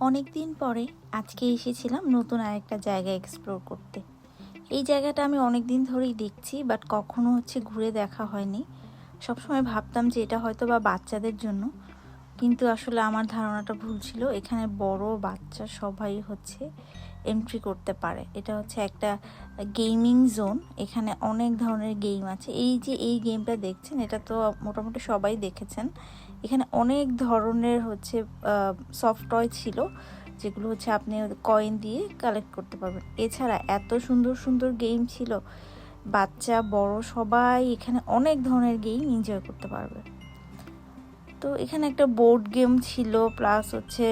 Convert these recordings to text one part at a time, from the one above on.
অনেক দিন পরে আজকে এসেছিলাম নতুন আরেকটা জায়গা এক্সপ্লোর করতে। এই জায়গাটা আমি অনেক দিন ধরেই দেখছি বাট কখনো হচ্ছে ঘুরে দেখা হয়নি। সবসময় ভাবতাম যে এটা হয়তো বা বাচ্চাদের জন্য, কিন্তু আসলে আমার ধারণাটা ভুল ছিল। এখানে বড় বাচ্চা সবাই হচ্ছে এন্ট্রি করতে পারে। এটা হচ্ছে একটা গেমিং জোন এখানে অনেক ধরনের গেম আছে। এই যে এই গেমটা দেখছেন, এটা তো মোটামুটি সবাই দেখেছেন। এখানে অনেক ধরনের হচ্ছে সফট টয় ছিল, যেগুলো হচ্ছে আপনি কয়েন দিয়ে কালেক্ট করতে পারবেন। এছাড়া এত সুন্দর সুন্দর গেম ছিল, বাচ্চা, বড়, সবাই এখানে অনেক ধরনের গেম এনজয় করতে পারবে। তো এখানে একটা বোর্ড গেম ছিল প্লাস হচ্ছে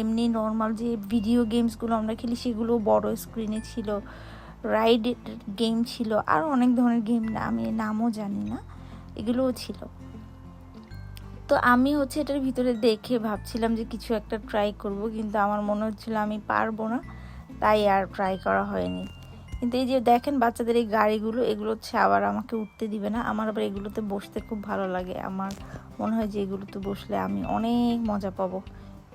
এমনি নর্মাল যে ভিডিও গেমসগুলো আমরা খেলি, সেগুলো বড় স্ক্রিনে ছিল। রাইড গেম ছিল, আর অনেক ধরনের গেম আমি নামও জানি না, এগুলোও ছিল। তো আমি হচ্ছে এটার ভিতরে দেখে ভাবছিলাম যে কিছু একটা ট্রাই করব, কিন্তু আমার মনে হচ্ছিল আমি পারব না, তাই আর ট্রাই করা হয়নি। কিন্তু এই যে দেখেন বাচ্চাদের এই গাড়িগুলো, এগুলো হচ্ছে আবার আমাকে উঠতে দিবে না, আমার আবার এগুলোতে বসতে খুব ভালো লাগে। আমার মনে হয় যে এগুলোতে বসলে আমি অনেক মজা পাবো।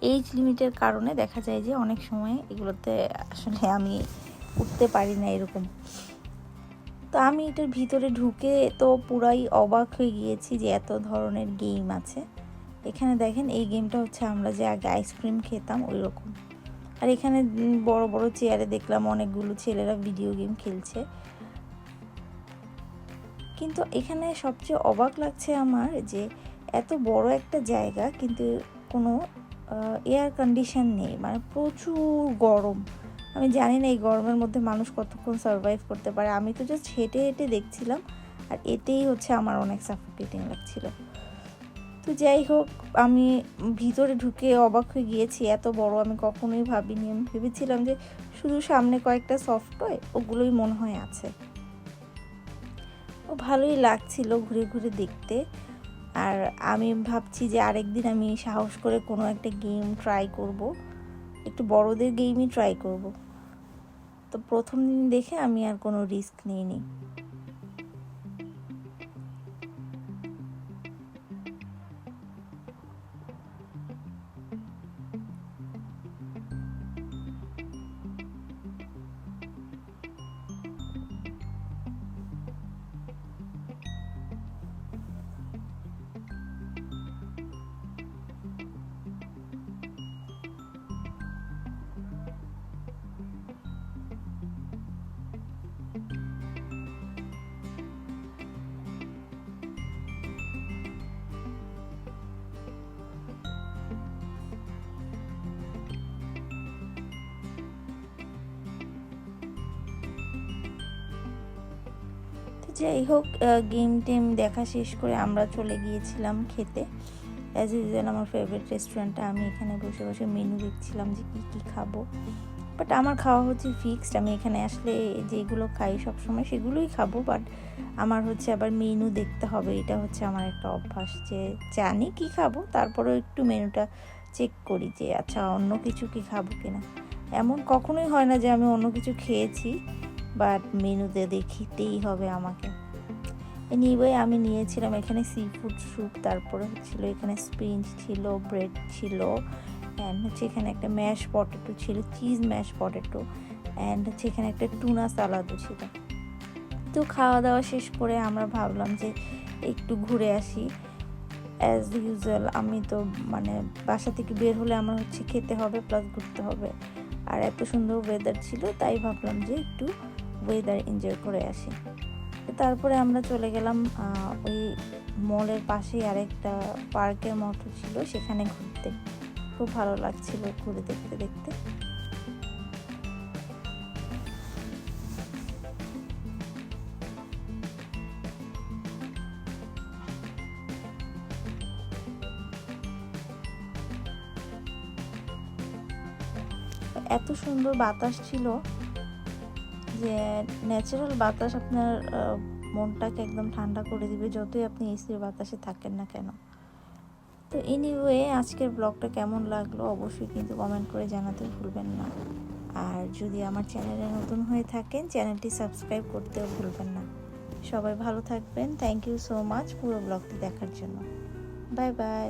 এইজ লিমিটের কারণে দেখা যায় যে অনেক সময় এগুলোতে আসলে আমি উঠতে পারি না এরকম। তো আমি এটার ভিতরে ঢুকে তো পুরাই অবাক হয়ে গিয়েছি যে এত ধরনের গেম আছে। এখানে দেখেন এই গেমটা হচ্ছে আমরা যে আগে আইসক্রিম খেতাম ওই রকম আর এখানে বড় বড় চেয়ারে দেখলাম অনেকগুলো ছেলেরা ভিডিও গেম খেলছে। কিন্তু এখানে সবচেয়ে অবাক লাগছে আমার যে এত বড় একটা জায়গা কিন্তু কোনো এয়ার কন্ডিশন নেই। মানে প্রচুর গরম। আমি জানি না এই গরমের মধ্যে মানুষ কতক্ষণ সার্ভাইভ করতে পারে। আমি তো জাস্ট হেঁটে হেঁটে দেখছিলাম আর এতেই হচ্ছে আমার অনেক সাফোকেটিং লাগছিল। তো যাই হোক, আমি ভিতরে ঢুকে অবাক হয়ে গিয়েছি, এত বড় আমি কখনোই ভাবিনি। আমি ভেবেছিলাম যে শুধু সামনে কয়েকটা সফটওয়্যার ওগুলোই মনে হয় আছে। ও ভালোই লাগছিল ঘুরে ঘুরে দেখতে। আর আমি ভাবছি যে আরেকদিন আমি সাহস করে কোনো একটা গেম ট্রাই করব। একটু বড়দের গেমই ট্রাই করব। তো প্রথম দিন দেখে আমি আর কোনো রিস্ক নিইনি। যাই হোক গেম টেম দেখা শেষ করে আমরা চলে গিয়েছিলাম খেতে। অ্যাজ ইউজুয়াল আমার ফেভারিট রেস্টুরেন্টটা আমি এখানে বসে বসে মেনু দেখছিলাম যে কী কী খাব। বাট আমার খাওয়া হচ্ছে ফিক্সড আমি এখানে আসলে যেগুলো খাই সবসময় সেগুলোই খাব বাট আমার হচ্ছে আবার মেনু দেখতে হবে, এটা হচ্ছে আমার একটা অভ্যাস যে জানি কি খাব, তারপরেও একটু মেনুটা চেক করি যে আচ্ছা অন্য কিছু কি খাব কিনা। এমন কখনোই হয় না যে আমি অন্য কিছু খেয়েছি। বাট মেনুতে দেখিতেই হবে আমাকে। এনিওয়ে আমি নিয়েছিলাম এখানে সি ফুড স্যুপ তারপরে হচ্ছিল এখানে স্প্রিঞ্জ ছিল ব্রেড ছিল অ্যান্ড হচ্ছে এখানে একটা ম্যাশ পটেটো ছিল চিজ ম্যাশ পটেটো অ্যান্ড হচ্ছে এখানে একটা টুনা সালাদও ছিল। তো খাওয়া দাওয়া শেষ করে আমরা ভাবলাম যে একটু ঘুরে আসি। অ্যাজ ইউজুয়াল আমি তো মানে বাসা থেকে বের হলে আমার হচ্ছে খেতে হবে প্লাস ঘুরতে হবে। আর এত সুন্দর ওয়েদার ছিল, তাই ভাবলাম যে একটু ওয়েদার এনজয় করে আসি। তারপরে আমরা চলে গেলাম ওই মলের পাশেই আরেকটা পার্কের মতো ছিল সেখানে ঘুরতে। খুব ভালো লাগছিল ঘুরে দেখতে দেখতে। এত সুন্দর বাতাস ছিল যে ন্যাচারাল বাতাস আপনার মনটাকে একদম ঠান্ডা করে দিবে যতই আপনি এসির বাতাসে থাকেন না কেন। তো এনিওয়ে আজকের ব্লগটা কেমন লাগল অবশ্যই কিন্তু কমেন্ট করে জানাতে ভুলবেন না। আর যদি আমার চ্যানেলে নতুন হয়ে থাকেন চ্যানেলটি সাবস্ক্রাইব করতেও ভুলবেন না। সবাই ভালো থাকবেন। থ্যাংক ইউ সো মাচ পুরো ব্লগটি দেখার জন্য। Bye bye